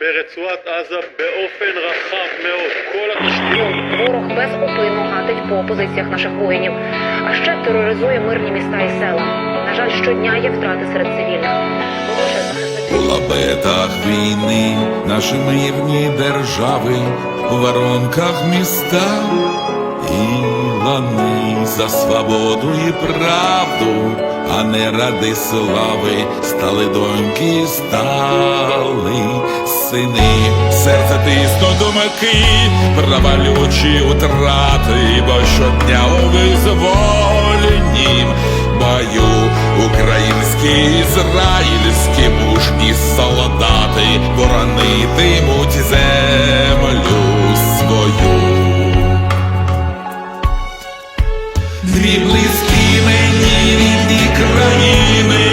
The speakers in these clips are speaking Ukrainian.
ברצועת עזה באופן רחב מאוד. כל התשתיות Ворог безупинно гатить по позиціях наших воїнів, а ще тероризує мирні міста і села. На жаль, щодня є втрати серед цивільних. Водночас захисники У лабетах війни наші мирні держави, у воронках міста і лани за свободу і правду, а не ради слави, стали доньки, стали сини, серце тисно думки, провалючі утрати, бо щодня у визволенім бою українські ізраїльські мужні солдати боронитимуть землю свою. Дві близькі мені рідні країни,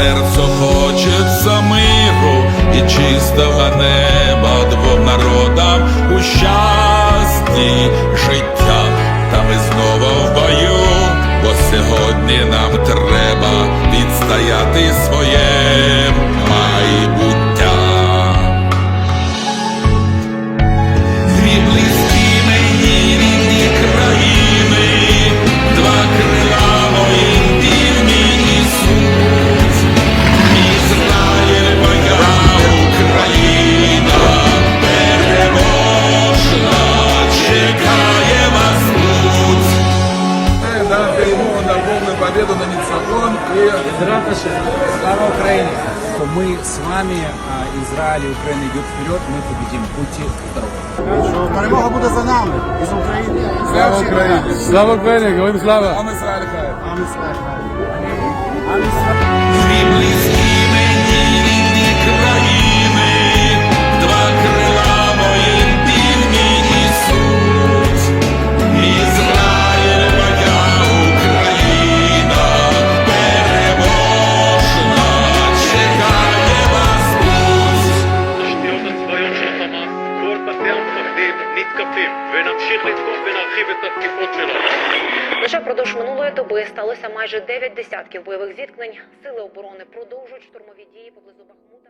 Серцю хочеться миру і чистого неба двом народам у щасті життя. Та ми знову в бою, бо сьогодні нам треба відстояти своє Слава Украине! То мы с вами, а Израиль и Украина идет вперед, мы победим. Будьте здоровы! Перемога буде за нами і з України. слава Украине. Слава Украине! Говорим слава! Ам Исраиль Хай. Дві близькі мені נתקפים, ונמשיך לתקוף ונרחיב את התקיפות שלנו. лише впродовж минулої доби сталося майже 9 десятків бойових зіткнень. Сили оборони продовжують штурмові дії поблизу Бахмута.